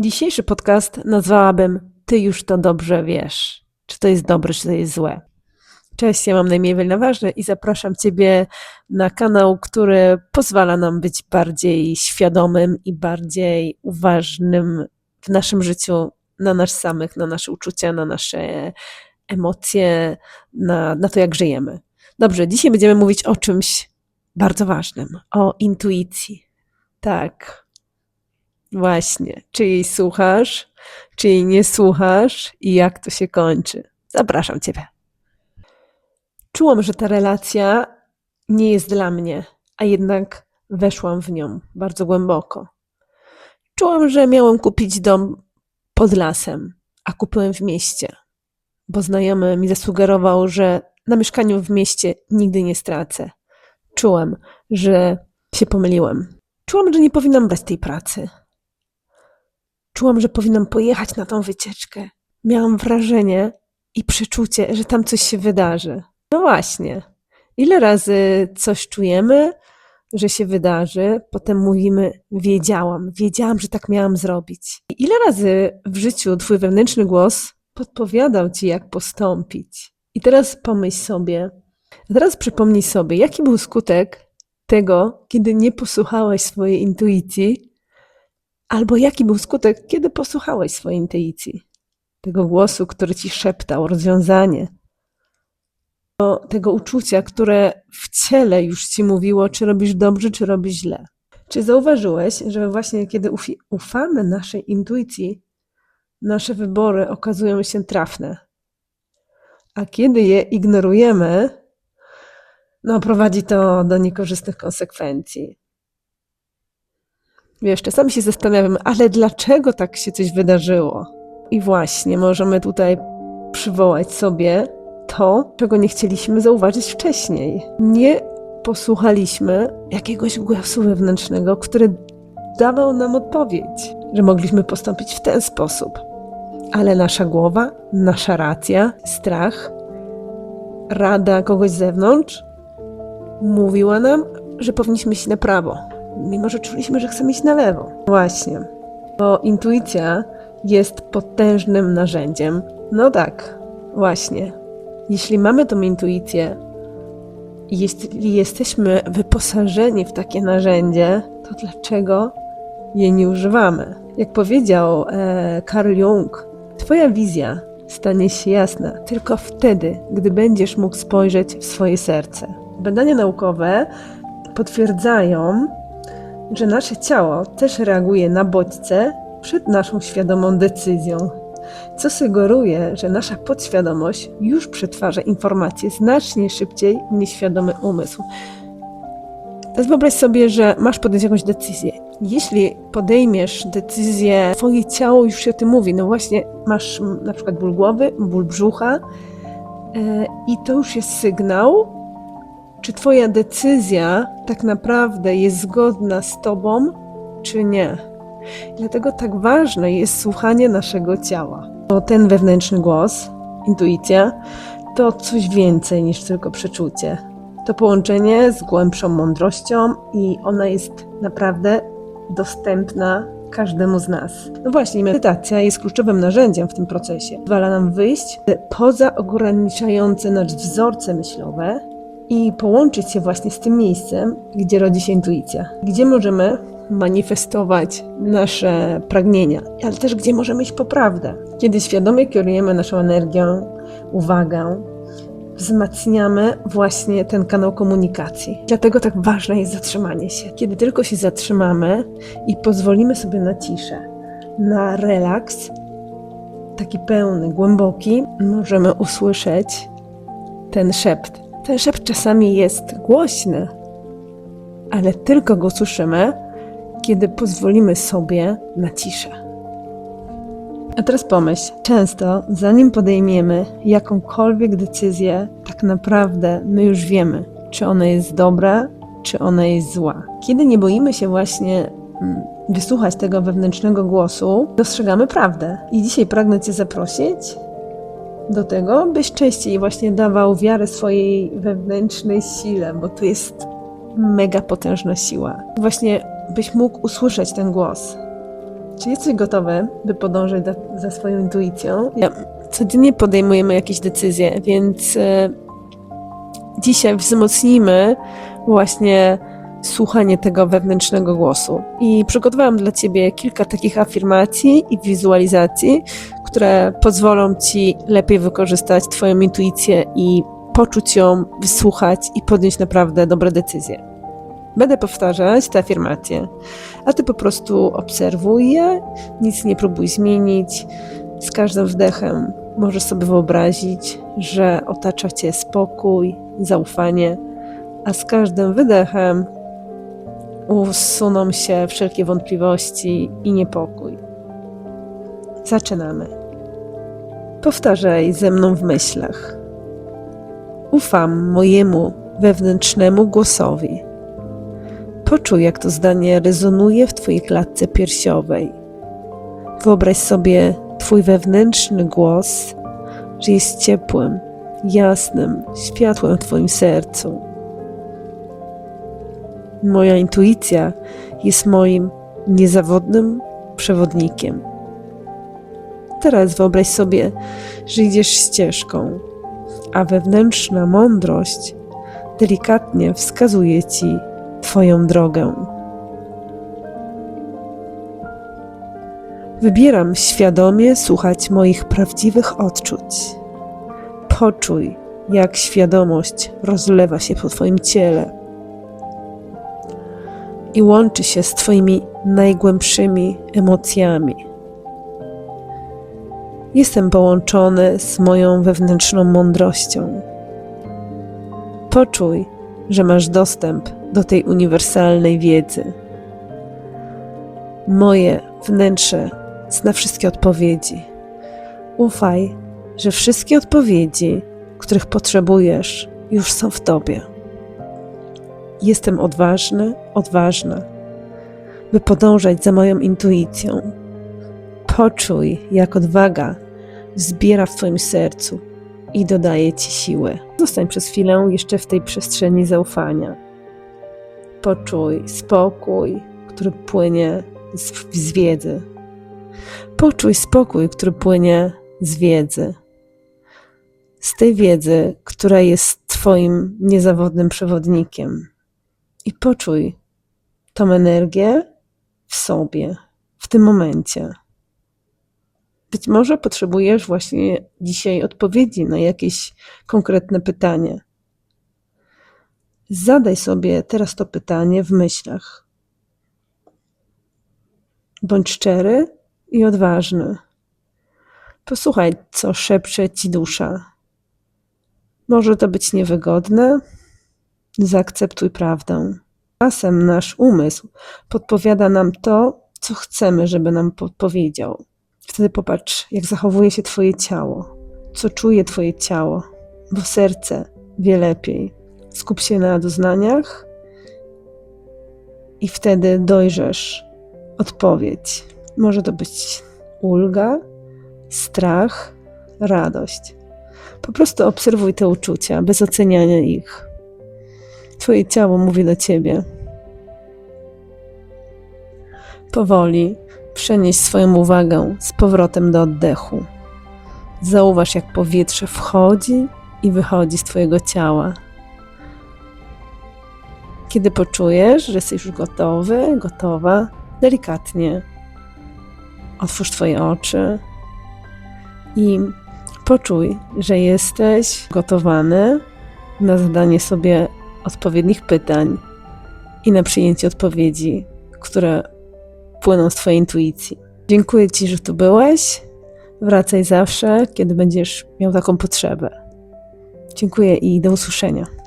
Dzisiejszy podcast nazwałabym Ty już to dobrze wiesz. Czy to jest dobre, czy to jest złe. Cześć, ja mam na imię Ewelina Ważny i zapraszam Ciebie na kanał, który pozwala nam być bardziej świadomym i bardziej uważnym w naszym życiu na nas samych, na nasze uczucia, na nasze emocje, na, na to, jak żyjemy. Dobrze, dzisiaj będziemy mówić o czymś bardzo ważnym, o intuicji. Tak, właśnie. Czy jej słuchasz, czy jej nie słuchasz i jak to się kończy. Zapraszam Ciebie. Czułam, że ta relacja nie jest dla mnie, a jednak weszłam w nią bardzo głęboko. Czułam, że miałam kupić dom pod lasem, a kupiłem w mieście, bo znajomy mi zasugerował, że na mieszkaniu w mieście nigdy nie stracę. Czułam, że się pomyliłem. Czułam, że nie powinnam brać tej pracy. Czułam, że powinnam pojechać na tą wycieczkę. Miałam wrażenie i przeczucie, że tam coś się wydarzy. No właśnie. Ile razy coś czujemy, że się wydarzy, potem mówimy: Wiedziałam, wiedziałam, że tak miałam zrobić. Ile razy w życiu Twój wewnętrzny głos podpowiadał Ci, jak postąpić? I teraz pomyśl sobie, teraz przypomnij sobie, jaki był skutek tego, kiedy nie posłuchałeś swojej intuicji, albo jaki był skutek, kiedy posłuchałeś swojej intuicji, tego głosu, który ci szeptał rozwiązanie, tego, uczucia, które w ciele już ci mówiło, czy robisz dobrze, czy robisz źle. Czy zauważyłeś, że właśnie kiedy ufamy naszej intuicji, nasze wybory okazują się trafne, a kiedy je ignorujemy, no prowadzi to do niekorzystnych konsekwencji. Wiesz, czasami się zastanawiam, ale dlaczego tak się coś wydarzyło? I właśnie możemy tutaj przywołać sobie to, czego nie chcieliśmy zauważyć wcześniej. Nie posłuchaliśmy jakiegoś głosu wewnętrznego, który dawał nam odpowiedź, że mogliśmy postąpić w ten sposób. Ale nasza głowa, nasza racja, strach, rada kogoś z zewnątrz mówiła nam, że powinniśmy iść na prawo, mimo że czuliśmy, że chcemy iść na lewo. Właśnie, bo intuicja jest potężnym narzędziem. No tak, właśnie. Jeśli mamy tą intuicję, jeśli jesteśmy wyposażeni w takie narzędzie, to dlaczego jej nie używamy? Jak powiedział e, Carl Jung, Twoja wizja stanie się jasna tylko wtedy, gdy będziesz mógł spojrzeć w swoje serce. Badania naukowe potwierdzają, że nasze ciało też reaguje na bodźce przed naszą świadomą decyzją, co sugeruje, że nasza podświadomość już przetwarza informacje znacznie szybciej niż świadomy umysł. Teraz wyobraź sobie, że masz podjąć jakąś decyzję. Jeśli podejmiesz decyzję, twoje ciało już się o tym mówi. No właśnie, masz na przykład ból głowy, ból brzucha e, i to już jest sygnał, czy twoja decyzja tak naprawdę jest zgodna z tobą, czy nie. Dlatego tak ważne jest słuchanie naszego ciała. Bo ten wewnętrzny głos, intuicja, to coś więcej niż tylko przeczucie. To połączenie z głębszą mądrością i ona jest naprawdę dostępna każdemu z nas. No właśnie, medytacja jest kluczowym narzędziem w tym procesie. Pozwala nam wyjść poza ograniczające nas wzorce myślowe i połączyć się właśnie z tym miejscem, gdzie rodzi się intuicja, gdzie możemy manifestować nasze pragnienia, ale też gdzie możemy iść po prawdę. Kiedy świadomie kierujemy naszą energią, uwagę, wzmacniamy właśnie ten kanał komunikacji. Dlatego tak ważne jest zatrzymanie się. Kiedy tylko się zatrzymamy i pozwolimy sobie na ciszę, na relaks, taki pełny, głęboki, możemy usłyszeć ten szept. Ten szept czasami jest głośny, ale tylko go słyszymy, kiedy pozwolimy sobie na ciszę. A teraz pomyśl, często zanim podejmiemy jakąkolwiek decyzję, tak naprawdę my już wiemy, czy ona jest dobra, czy ona jest zła. Kiedy nie boimy się właśnie mm, wysłuchać tego wewnętrznego głosu, dostrzegamy prawdę. I dzisiaj pragnę Cię zaprosić do tego, byś częściej właśnie dawał wiarę swojej wewnętrznej sile, bo to jest mega potężna siła. Właśnie byś mógł usłyszeć ten głos. Czy jesteś gotowy, by podążać za, za swoją intuicją? Ja, codziennie podejmujemy jakieś decyzje, więc e, dzisiaj wzmocnimy właśnie słuchanie tego wewnętrznego głosu. I przygotowałam dla Ciebie kilka takich afirmacji i wizualizacji, które pozwolą Ci lepiej wykorzystać Twoją intuicję i poczuć ją, wysłuchać i podjąć naprawdę dobre decyzje. Będę powtarzać te afirmacje, a Ty po prostu obserwuj je, nic nie próbuj zmienić. Z każdym wdechem możesz sobie wyobrazić, że otacza Cię spokój, zaufanie, a z każdym wydechem usuną się wszelkie wątpliwości i niepokój. Zaczynamy. Powtarzaj ze mną w myślach. Ufam mojemu wewnętrznemu głosowi. Poczuj, jak to zdanie rezonuje w Twojej klatce piersiowej. Wyobraź sobie Twój wewnętrzny głos, że jest ciepłym, jasnym światłem w Twoim sercu. Moja intuicja jest moim niezawodnym przewodnikiem. Teraz wyobraź sobie, że idziesz ścieżką, a wewnętrzna mądrość delikatnie wskazuje ci Twoją drogę. Wybieram świadomie słuchać moich prawdziwych odczuć. Poczuj, jak świadomość rozlewa się po Twoim ciele i łączy się z Twoimi najgłębszymi emocjami. Jestem połączony z moją wewnętrzną mądrością. Poczuj, że masz dostęp do tej uniwersalnej wiedzy. Moje wnętrze zna wszystkie odpowiedzi. Ufaj, że wszystkie odpowiedzi, których potrzebujesz, już są w Tobie. Jestem odważny, odważna, by podążać za moją intuicją. Poczuj, jak odwaga zbiera w Twoim sercu i dodaje Ci siły. Zostań przez chwilę jeszcze w tej przestrzeni zaufania. Poczuj spokój, który płynie z, z wiedzy. Poczuj spokój, który płynie z wiedzy. Z tej wiedzy, która jest Twoim niezawodnym przewodnikiem. I poczuj tą energię w sobie, w tym momencie. Być może potrzebujesz właśnie dzisiaj odpowiedzi na jakieś konkretne pytanie. Zadaj sobie teraz to pytanie w myślach. Bądź szczery i odważny. Posłuchaj, co szepcze ci dusza. Może to być niewygodne, zaakceptuj prawdę. Czasem nasz umysł podpowiada nam to, co chcemy, żeby nam podpowiedział. Wtedy popatrz, jak zachowuje się Twoje ciało, co czuje Twoje ciało, bo serce wie lepiej. Skup się na doznaniach i wtedy dojrzysz odpowiedź. Może to być ulga, strach, radość. Po prostu obserwuj te uczucia bez oceniania ich. Twoje ciało mówi do ciebie. Powoli przenieś swoją uwagę z powrotem do oddechu. Zauważ, jak powietrze wchodzi i wychodzi z Twojego ciała. Kiedy poczujesz, że jesteś już gotowy, gotowa, delikatnie otwórz Twoje oczy i poczuj, że jesteś gotowany na zadanie sobie odpowiednich pytań i na przyjęcie odpowiedzi, które płyną z Twojej intuicji. Dziękuję Ci, że tu byłeś. Wracaj zawsze, kiedy będziesz miał taką potrzebę. Dziękuję i do usłyszenia.